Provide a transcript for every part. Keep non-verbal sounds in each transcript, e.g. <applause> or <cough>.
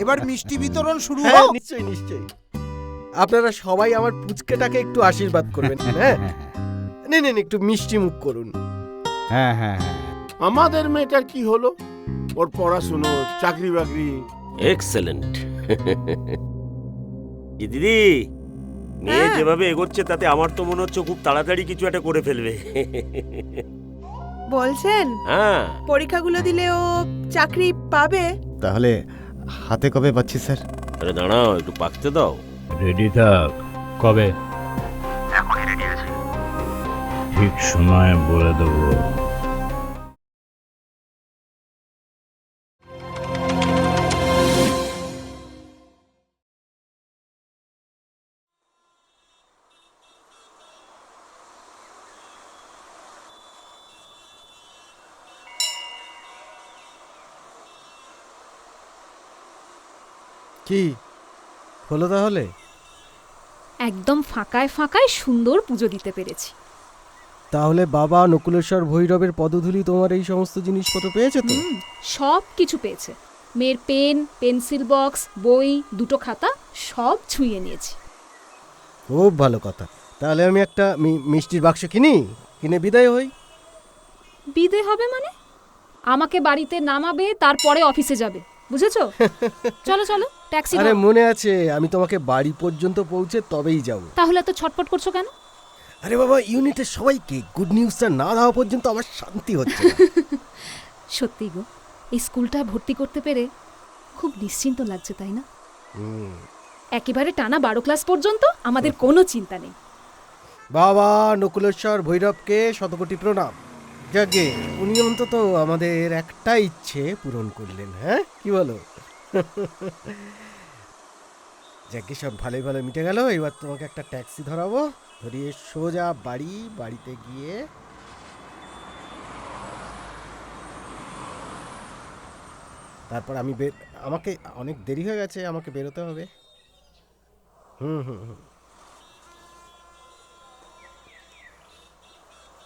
এবার মিষ্টি বিতরণ শুরু হ্যাঁ হোক। নিশ্চয়ই নিশ্চয়ই। আপনারা সবাই আমার পুচকেটাকে একটু আশীর্বাদ করবেন হ্যাঁ নিন নিন একটু মিষ্টি মুখ করুন। হ্যাঁ হ্যাঁ হ্যাঁ। আমাদের মেয়েটার কি হলো? ওর পড়াশুনো চাকরি বাকরি। এক্সেলেন্ট দিদি মেয়ে হ্যাঁ। যেভাবে এগোচ্ছে তাতে আমার তো মনে হচ্ছে খুব তাড়াতাড়ি কিছু একটা করে ফেলবে। বলছেন? হ্যাঁ। পরীক্ষাগুলো দিলে ও চাকরি পাবে? তাহলে হাতে কবে পাচ্ছি স্যার? আরে দাঁড়াও একটু পাকতে দাও। রেডি থাক। কবে? ঠিক সময় বলে দেবো। কি? হলো তাহলে? একদম ফাঁকায় ফাঁকায় সুন্দর পুজো দিতে পেরেছি। তাহলে বাবা নকুলেশ্বর ভৈরবের পদধূলি তোমার এই সমস্ত জিনিসপত্র পেয়েছে তো? হুম, সব কিছু পেয়েছে। মেয়ের পেন পেন্সিল বক্স বই দুটো খাতা সব ছুঁয়ে নিয়েছি। খুব ভালো কথা। তাহলে আমি একটা মি- মিষ্টির বাক্স কিনি কিনে বিদায় হই। বিদে হবে মানে? আমাকে বাড়িতে নামাবে তারপরে অফিসে যাবে। বুঝেছ? <laughs> চলো চলো। ট্যাক্সি আরে মনে আছে আমি তোমাকে বাড়ি পর্যন্ত পৌঁছে তবেই যাব। তাহলে এত ছটপট করছ কেন? আরে বাবা ইউনিটের সবাইকে গুড নিউজটা না দেওয়া পর্যন্ত আমার শান্তি হচ্ছে না। <laughs> সত্যি গো এই স্কুলটায় ভর্তি করতে পেরে খুব নিশ্চিন্ত লাগছে তাই না? হুম। একেবারে টানা বারো ক্লাস পর্যন্ত আমাদের কোনো চিন্তা নেই। বাবা নকুলেশ্বর ভৈরবকে শতকোটি প্রণাম। যাকে উনি অন্তত আমাদের একটা ইচ্ছে পূরণ করলেন হ্যাঁ? কি বলো? <laughs> যাকে সব ভালোই ভালো মিটে গেল। এবার তোমাকে একটা ট্যাক্সি ধরাবো। ধরিয়ে সোজা বাড়ি বাড়িতে গিয়ে তারপর আমি আমাকে অনেক দেরি হয়ে গেছে আমাকে বেরোতে হবে। হুম হুম হুম।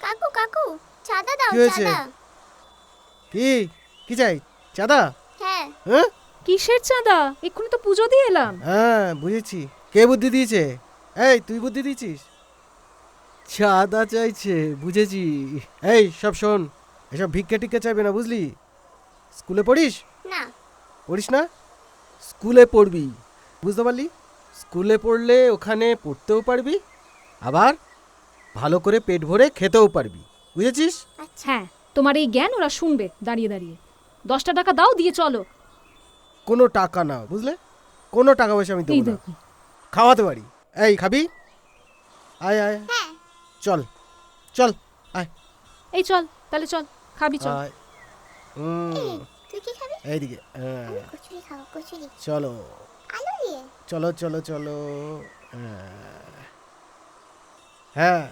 কাকু কাকু চাঁদা দাও কি হয়েছে? চাঁদা। কি? কি চাই? চাঁদা? হ্যাঁ। হ্যাঁ? কিসের চাঁদা? এক্ষুনি তো পুজো দিয়ে এলাম। হ্যাঁ বুঝেছি। কে বুদ্ধি দিয়েছে? এই তুই বুদ্ধি দিয়েছিস? চাঁদা চাইছে বুঝেছি। এই সব শোন এসব ভিক্ষে টিক্ষে চাইবে না বুঝলি? স্কুলে পড়িস? না। পড়িস না? স্কুলে পড়বি। বুঝতে পারলি? স্কুলে পড়লে ওখানে পড়তেও পারবি আবার ভালো করে পেট ভরে খেতেও পারবি। বুঝেছিস? আচ্ছা। হ্যাঁ তোমার এই জ্ঞান ওরা শুনবে দাঁড়িয়ে দাঁড়িয়ে। দশটা টাকা দাও দিয়ে চলো। কোনো টাকা না বুঝলে? কোনো টাকা পয়সা আমি দেবো না। খাওয়াতে পারি। এই খাবি? আয় আয়। হ্যাঁ। চল চল আয়। এই চল তাহলে চল খাবি চল। আয়। এইদিকে হ্যাঁ, চলো। চলো চলো চলো। হ্যাঁ। হ্যাঁ।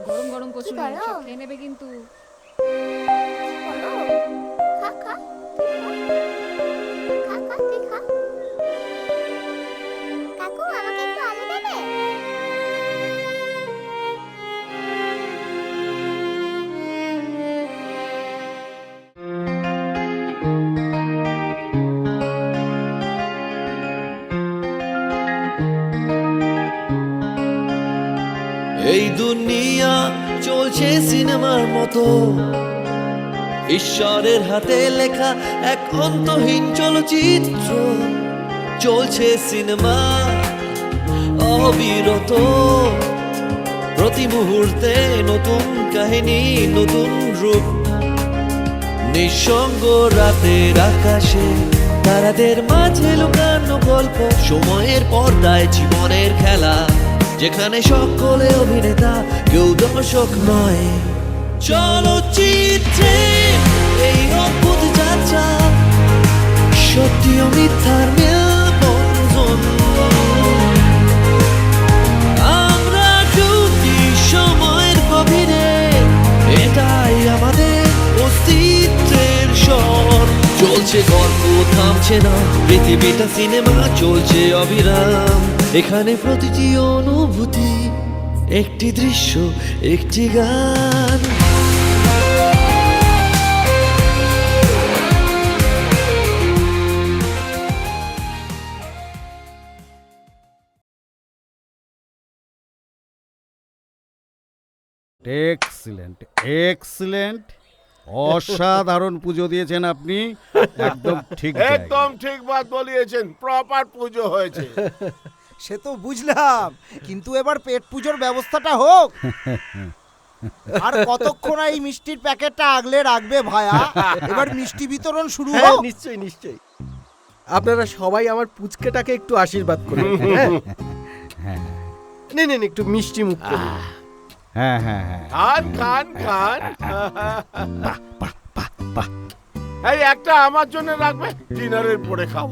গরম গরম কচুরি সব খেয়ে নেবে কিন্তু। ঈশ্বরের হাতে লেখা এক অন্তহীন চলচ্চিত্র। চলছে সিনেমা, অবিরত। প্রতি মুহূর্তে নতুন কাহিনী, নতুন রূপ। নিঃসঙ্গ রাতের আকাশে তারাদের মাঝে লুকানো গল্প। সময়ের পর্দায় জীবনের খেলা, যেখানে সকলে অভিনেতা, কেউ দর্শক নয়। চলচ্চিত্রে এই অদ্ভুত যাত্রা সত্যি ও আমরা সময়ের এটাই আমাদের চলছে গল্প, থামছে না, পৃথিবীটা সিনেমা, চলছে অবিরাম। এখানে প্রতিটি অনুভূতি, একটি দৃশ্য, একটি গান। এক্সিলেন্ট এক্সিলেন্ট অসাধারণ পুজো দিয়েছেন আপনি। একদম ঠিক একদম ঠিক বাত বলিয়েছেন প্রপার পুজো হয়েছে। <laughs> সে তো বুঝলাম কিন্তু এবার পেট পুজোর ব্যবস্থাটা হোক। <laughs> আর কতক্ষণ এই মিষ্টির প্যাকেটটা আগলে রাখবে ভায়া? এবার মিষ্টি বিতরণ শুরু হ্যাঁ হোক। নিশ্চয়ই নিশ্চয়ই। আপনারা সবাই আমার পুচকেটাকে একটু আশীর্বাদ করুন হ্যাঁ? নিন নিন একটু মিষ্টি মুখ করুন। হ্যাঁ হ্যাঁ হ্যাঁ। খান খান খান। এই একটা আমার জন্য রাখবে ডিনারের পরে খাব।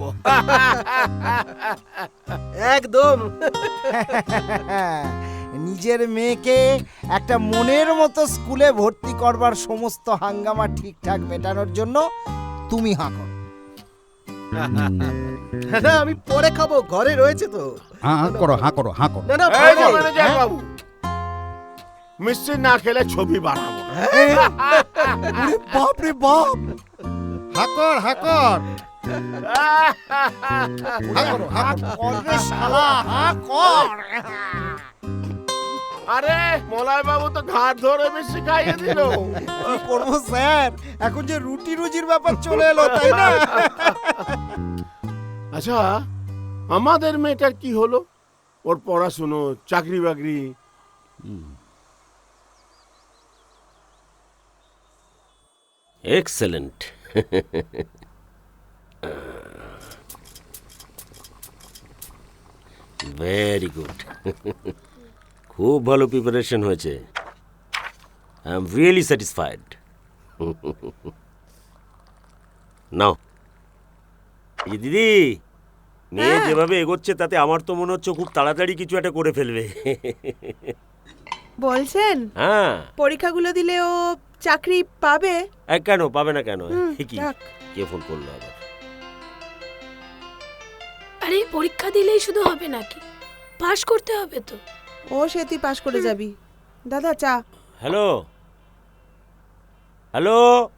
একদম। নিজের মেয়েকে একটা মনের মতো স্কুলে ভর্তি করবার সমস্ত হাঙ্গামা ঠিকঠাক মেটানোর জন্য তুমি হাঁকো না আমি পরে খাব ঘরে রয়েছে তো। হাঁ হাঁ করো হাঁ করো হাঁ করো। না না হ্যাঁ? বাবু। মিষ্টি না খেলে ছবি বানাবো। না বাপ রে বাপ। হাকর হাকর। আরে মলয় বাবু তো ঘাট ধরে মিষ্টি খাইয়ে দিল। কি করব স্যার? এখন যে রুটি রুজির ব্যাপার চলে এলো তাই না? আচ্ছা আমাদের মেয়েটার কি হলো? ওর পড়াশুনো চাকরি বাকরি। এক্সেলেন্ট ভেরি গুড খুব ভালো প্রিপারেশন হয়েছে। I am really satisfied now এই দিদি মেয়ে যেভাবে এগোচ্ছে তাতে আমার তো মনে হচ্ছে খুব তাড়াতাড়ি কিছু একটা করে ফেলবে। <laughs> বলছেন? হ্যাঁ। পরীক্ষাগুলো দিলে ও চাকরি পাবে? এ, কেন? পাবে না কেন? হুম, এ কি যাক। কে ফোন করল আবার? আরে পরীক্ষা দিলেই শুধু হবে নাকি? পাশ করতে হবে তো। ও সে তুই পাশ করে যাবি। দাদা চা। হ্যালো? হ্যালো?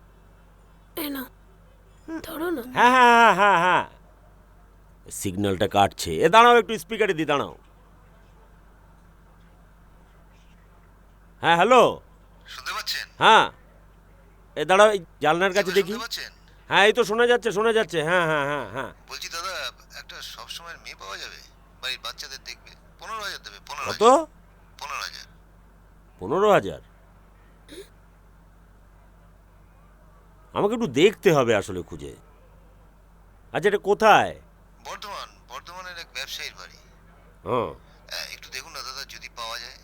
এ না ধরো না। হ্যাঁ হ্যাঁ হ্যাঁ হ্যাঁ হ্যাঁ। সিগন্যালটা কাটছে। এ দাঁড়াও একটু স্পিকারে দি দাঁড়াও। হ্যাঁ হ্যালো? শুনতে পাচ্ছেন? হ্যাঁ। এ দাঁড়াও এই জানলার কাছে দেখি। হ্যাঁ এই তো শোনা যাচ্ছে শোনা যাচ্ছে। হ্যাঁ হ্যাঁ হ্যাঁ হ্যাঁ। বলছি দাদা একটা সবসময়ের মেয়ে পাওয়া যাবে? বাড়ির বাচ্চাদের দেখবে। পনেরো হাজার দেবে পনেরো কত? পনেরো হাজার। পনেরো হাজার? আমাকে একটু দেখতে হবে আসলে খুঁজে। আচ্ছা এটা কোথায়? বর্ধমান বর্ধমানের এক ব্যবসায়ীর বাড়ি। হ্যাঁ, একটু দেখুন না দাদা যদি পাওয়া যায়।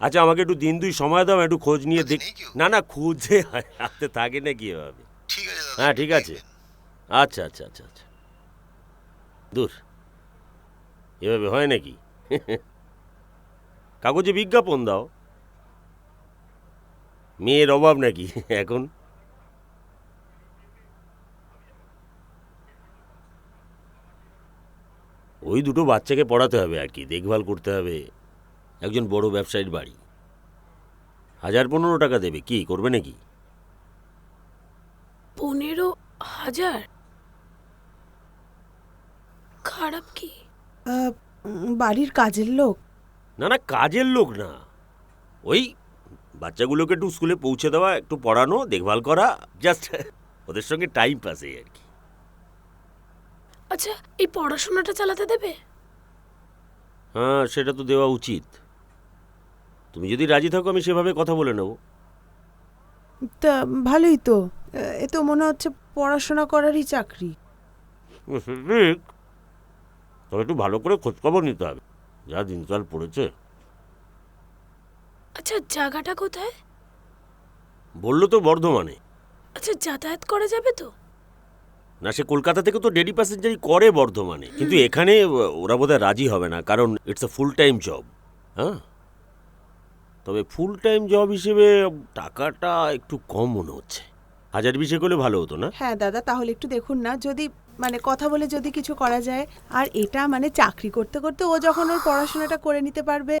আচ্ছা আমাকে একটু দিন দুই সময় দাও একটু খোঁজ নিয়ে হাতে দেখ না না খুঁজে হাতে থাকে না কি হবে ঠিক আছে দাদা হ্যাঁ ঠিক আছে। আচ্ছা আচ্ছা আচ্ছা আচ্ছা। দূর। এভাবে হয় নাকি? <laughs> কাগজে বিজ্ঞাপন দাও। মেয়ের অভাব নাকি <laughs> এখন? ওই দুটো বাচ্চাকে পড়াতে হবে আর কি দেখভাল করতে হবে। একজন বড় ব্যবসায়ীর বাড়ি। হাজার পনেরো টাকা দেবে কি? করবে নাকি? পনেরো হাজার? খারাপ কি? আহ, বাড়ির কাজের লোক। না না কাজের লোক না। ওই বাচ্চাগুলোকে একটু স্কুলে পৌঁছে দেওয়া একটু পড়ানো দেখভাল করা জাস্ট ওদের সঙ্গে টাইম পাস এই আর কি। আচ্ছা এই পড়াশোনাটা চালাতে দেবে? হ্যাঁ সেটা তো দেওয়া উচিত। তুমি যদি রাজি থাকো আমি সেভাবে কথা বলে নেব। তা ভালোই তো। এ তো মনে হচ্ছে পড়াশোনা করারই চাকরি। ঠিক তবে একটু ভালো করে খোঁজখবর নিতে হবে। যা দিনকাল পড়েছে। আচ্ছা জায়গাটা কোথায়? বলল তো বর্ধমানে। আচ্ছা যাতায়াত করা যাবে তো? না সে কলকাতা থেকে তো ডেলি প্যাসেঞ্জারই করে বর্ধমানে। কিন্তু এখানে ওরা বোধহয় রাজি হবে না কারণ it's a full time job হ্যাঁ? তবে ফুল টাইম জব হিসেবে টাকাটা একটু কম মনে হচ্ছে। হাজার বিশেক হলে ভালো হতো না? হ্যাঁ দাদা তাহলে একটু দেখুন না যদি মানে কথা বলে যদি কিছু করা যায় আর এটা মানে চাকরি করতে করতে ও যখন ওর পড়াশোনাটা করে নিতে পারবে।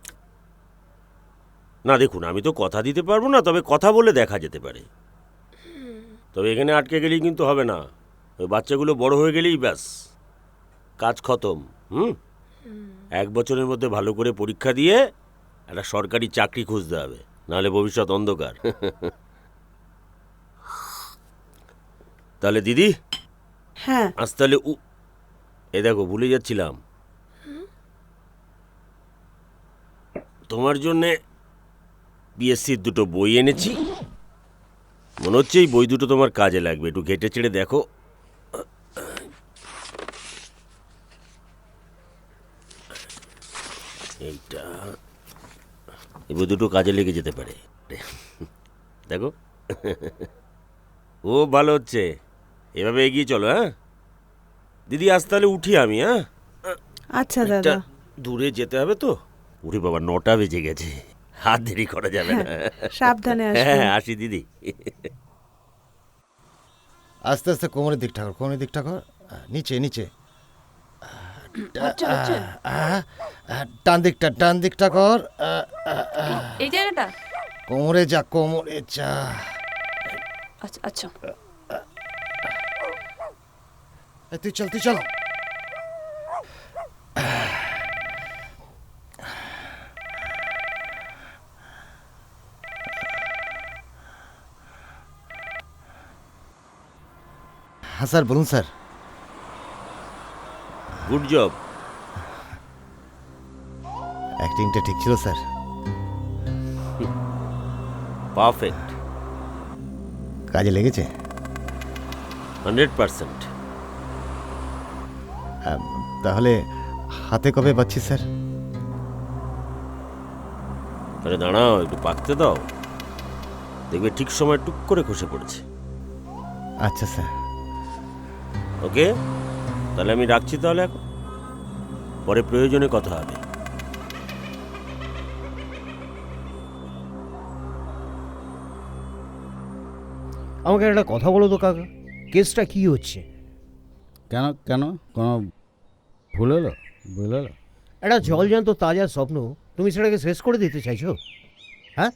না দেখুন আমি তো কথা দিতে পারব না তবে কথা বলে দেখা যেতে পারে। তবে এখানে আটকে গেলেই কিন্তু হবে না। ওই বাচ্চাগুলো বড় হয়ে গেলেই ব্যাস। কাজ খতম হুম? এক বছরের মধ্যে ভালো করে পরীক্ষা দিয়ে একটা সরকারি চাকরি খুঁজতে হবে নাহলে ভবিষ্যৎ অন্ধকার। তাহলে দিদি হ্যাঁ। আজ তাহলে উ এ দেখো ভুলে যাচ্ছিলাম। তোমার জন্যে বিএসসির দুটো বই এনেছি। মনে হচ্ছে এই বই দুটো তোমার কাজে লাগবে। একটু ঘেটে ছেড়ে দেখো। এই বই দুটো কাজে লেগে যেতে পারে। দেখো। ও ভালো হচ্ছে। এভাবে এগিয়ে চলো হ্যাঁ? দিদি আজ তাহলে উঠি আমি হ্যাঁ? আচ্ছা দাদা। দূরে যেতে হবে তো? উঠে বাবা নটা বেজে গেছে। হাত দেরি করা যাবে না। সাবধানে হ্যাঁ আসি দিদি। আস্তে আস্তে কোমরের দিকটা কর কোমরের দিকটা কর নিচে নিচে। ডান দিকটা ডান দিকটা কর। এই জায়গাটা? কোমরে যা কোমরে যা। আচ্ছা আচ্ছা। তুই চল তুই চল। হ্যাঁ স্যার বলুন স্যার। গুড জব অ্যাক্টিংটা ঠিক ছিল স্যার। পারফেক্ট কাজে লেগেছে? Hundred percent. তাহলে হাতে কবে পাচ্ছি স্যার? আরে দাঁড়াও একটু পাকতে দাও। দেখবে ঠিক সময় টুক করে খসে পড়েছে। আচ্ছা স্যার। ওকে তাহলে আমি রাখছি তাহলে এখন। পরে প্রয়োজনে কথা হবে। আমাকে একটা কথা বলো তো কাকা। কেসটা কি হচ্ছে? কেন কেন? কোনো ভুল হলো? ভুল হলো? একটা জলজান্ত তাজা স্বপ্ন তুমি সেটাকে শেষ করে দিতে চাইছো? হ্যাঁ?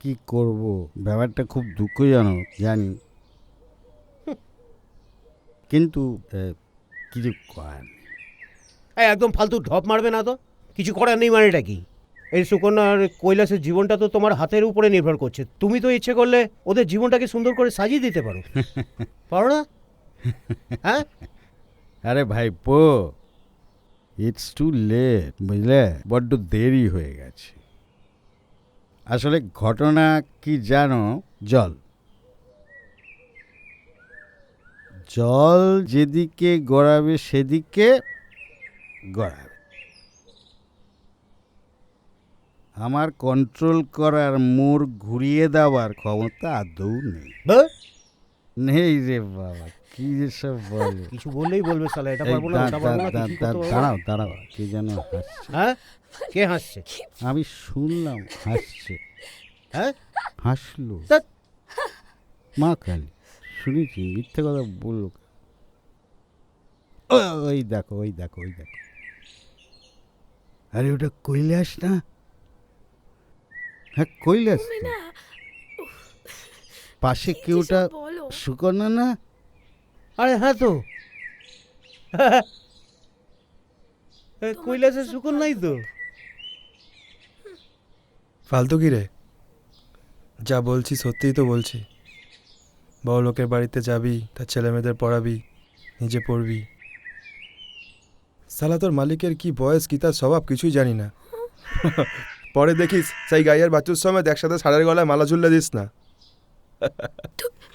কি করব? ব্যাপারটা খুব দুঃখজনক জানি। কিন্তু কিছু করার। একদম ফালতু ঢপ মারবে না তো? কিছু করার নেই মানে এটা কি? এই সুকন্যা আর কৈলাসের জীবনটা তো তোমার হাতের উপরে নির্ভর করছে। তুমি তো ইচ্ছে করলে ওদের জীবনটাকে সুন্দর করে সাজিয়ে দিতে পারো। <laughs> পারো না? হ্যাঁ? আরে ভাই পো ইটস টু লেট বুঝলে? বড্ড দেরি হয়ে গেছে। আসলে ঘটনা কি জানো? জল। জল যেদিকে গড়াবে সেদিকে গড়াবে। আমার কন্ট্রোল করার মোড় ঘুরিয়ে দেওয়ার ক্ষমতা আদৌ নেই। নেই রে বাবা কি যে সব বলে। <laughs> কিছু বললেই বলবে সালা এটা পারব না ওটা পারব না। দাঁড়াও দাঁড়াও কে যেন হাসছে। হ্যাঁ? কে হাসছে? আমি শুনলাম হাসছে। হ্যাঁ? হাসলো। মা কালী। শুনেছি মিথ্যে কথা বলল ওই দেখো ওই দেখো ওই দেখো। আরে ওটা কৈলাস না? হ্যাঁ কৈলাস না পাশে কি কেউটা বলো? সুকন্যা না? আরে হ্যাঁ তো। এ, কৈলাসের সুকন নাই তো। ফালতু কি রে? যা বলছি সত্যিই তো বলছি। বড় লোকের বাড়িতে যাবি তার ছেলে মেয়েদের পড়াবি নিজে পড়বি। সালা তোর মালিকের কি বয়স কি তার স্বভাব কিছুই জানি না। <laughs> পরে দেখিস সেই গাইয়ের বাচ্চুর সময় একসাথে সাড়ের গলায় মালা ঝুললে দিস না।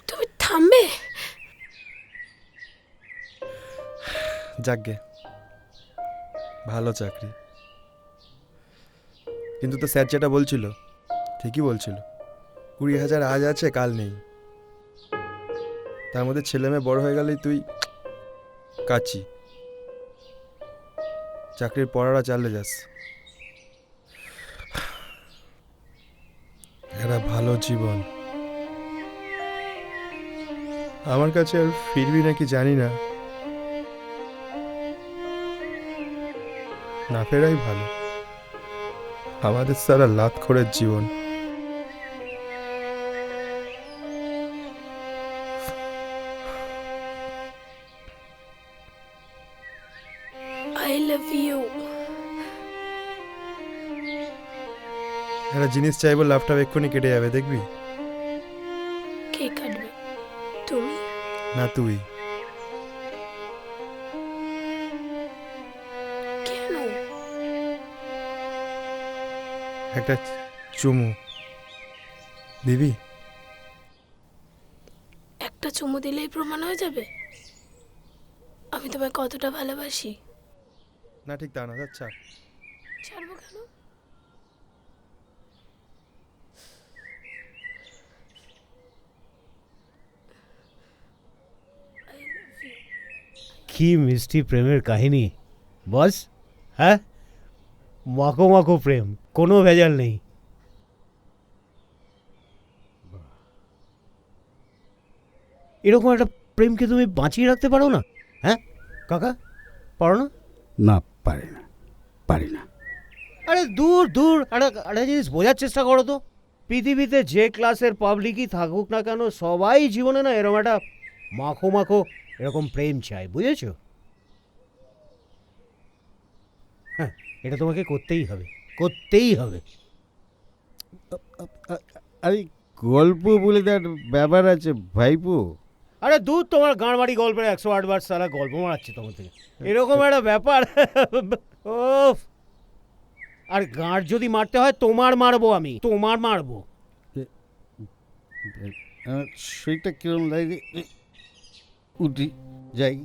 তুমি থামবে? যাকগে ভালো চাকরি। কিন্তু তো স্যার যেটা বলছিল ঠিকই বলছিল। কুড়ি হাজার আজ আছে কাল নেই। তার মধ্যে ছেলে মেয়ে বড় হয়ে গেলেই তুই কাচি। চাকরির পড়াটা চালিয়ে যাস। একটা ভালো জীবন। আমার কাছে আর ফিরবি নাকি জানি না। না ফেরাই ভালো। আমাদের সারা লাত খোরের জীবন। একটা জিনিস চাইব ল্যাপটপ এক্ষুনি কেটে যাবে দেখবি? কে কাটবে? তুমি? না তুই। কেন? একটা চুমু। দিবি? একটা চুমু দিলেই প্রমাণ হয়ে যাবে? আমি তোমায় কতটা ভালোবাসি। না ঠিক তা না আচ্ছা ছাড়বো কেন? কি মিষ্টি প্রেমের কাহিনী। বস হ্যাঁ? মাখো মাখো প্রেম কোনো ভেজাল নেই। এরকম একটা প্রেমকে তুমি বাঁচিয়ে রাখতে পারো না? হ্যাঁ? কাকা পারো না? না পারি না পারি না। আরে দূর দূর আরে একটা জিনিস বোঝার চেষ্টা করো তো। পৃথিবীতে যে ক্লাসের পাবলিকই থাকুক না কেন সবাই জীবনে না এরকম একটা মাখো মাখো এরকম প্রেম চাই বুঝেছ? হ্যাঁ এটা তোমাকে করতেই হবে করতেই হবে। আরে গল্প বলে তার ব্যাপার আছে ভাইপো। আরে দূর তোমার গাঁড় বাড়ি গল্পের একশো আট বার সারা গল্প মারাচ্ছে তোমার থেকে। এরকম একটা ব্যাপার। ও আর গাঁড় যদি মারতে হয় তোমার মারবো আমি তোমার মারবো। আমার শরীরটা কিরম লাগে? উঠি। যাই।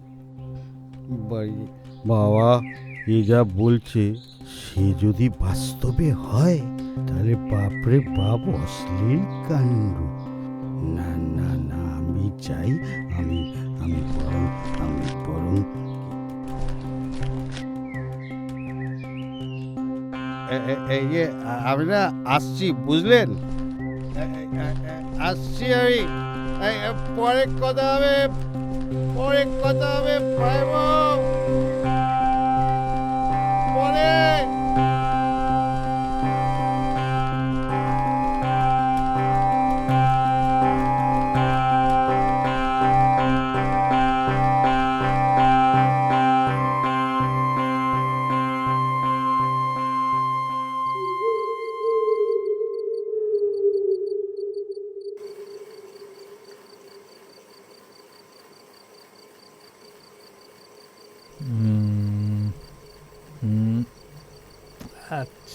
বাড়ি বাবা এ যা বলছে, সে যদি বাস্তবে হয়, তাহলে বাপরে বাপ অশ্লীল কাণ্ড। না না না, আমি চাই আমি আমি বরং আমি বরং এই যে আমি না আসছি, বুঝলেন? আসছি আমি। পরে কথা হবে। Morning, Kota, Primo. Morning.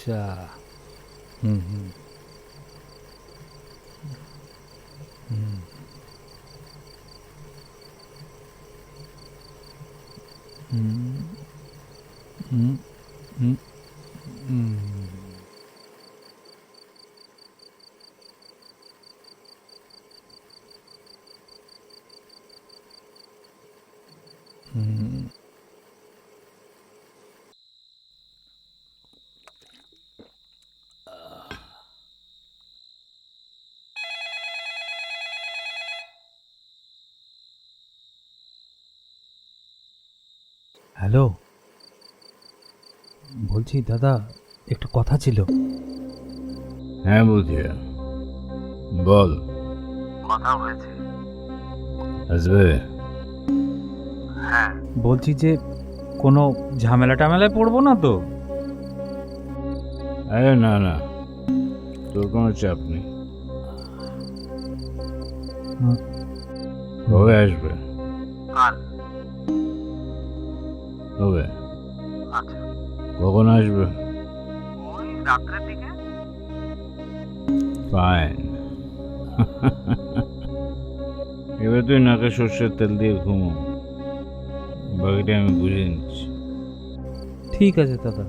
下，嗯嗯。hello? বলছি দাদা একটু কথা ছিল। হ্যাঁ বুঝিয়া বল। কথা হয়েছে। আসবে? হ্যাঁ। বলছি যে কোনো ঝামেলা টামেলায় পড়ব না তো? আরে না না। তোর কোনো চাপ নেই। কবে আসবে? আচ্ছা কখন আসবে? ওই রাত্রের দিকে? ফাইন এবার তুই নাকে সর্ষের তেল দিয়ে ঘুমো। বাকিটা আমি বুঝে নিচ্ছি। ঠিক আছে দাদা।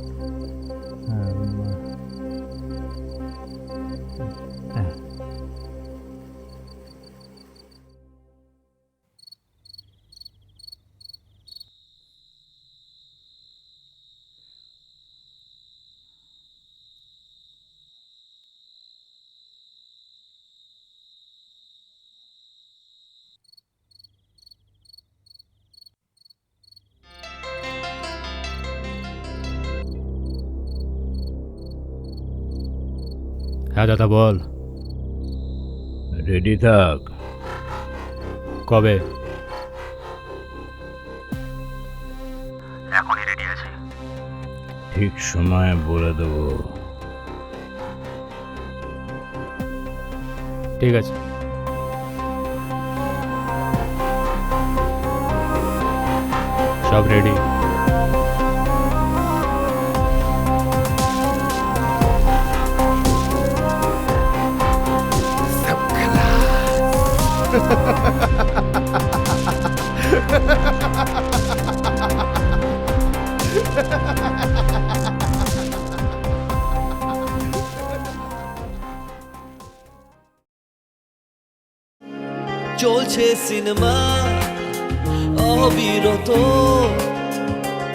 হ্যাঁ দাদা বল। রেডি থাক। কবে? এখনই রেডি আছি। ঠিক সময় বলে দেবো। ঠিক আছে। সব রেডি? অবিরত।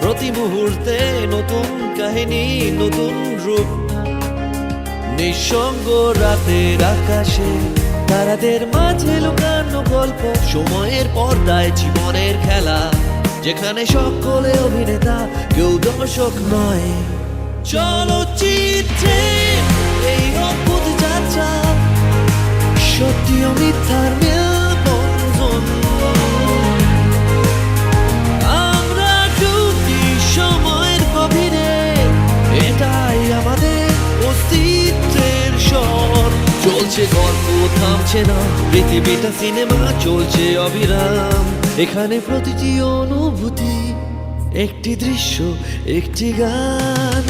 প্রতি মুহূর্তে নতুন কাহিনী, নতুন রূপ। নিঃসঙ্গ রাতের আকাশে তারাদের মাঝে লুকানো গল্প। সময়ের পর্দায় জীবনের খেলা, যেখানে সকলে অভিনেতা, কেউ দর্শক নয়। চলচ্চিত্রে এই অদ্ভুত যাত্রা সত্যি ও মিথ্যার চলছে গল্প থামছে না পৃথিবীটা সিনেমা চলছে অবিরাম। এখানে প্রতিটি অনুভূতি, একটি দৃশ্য, একটি গান।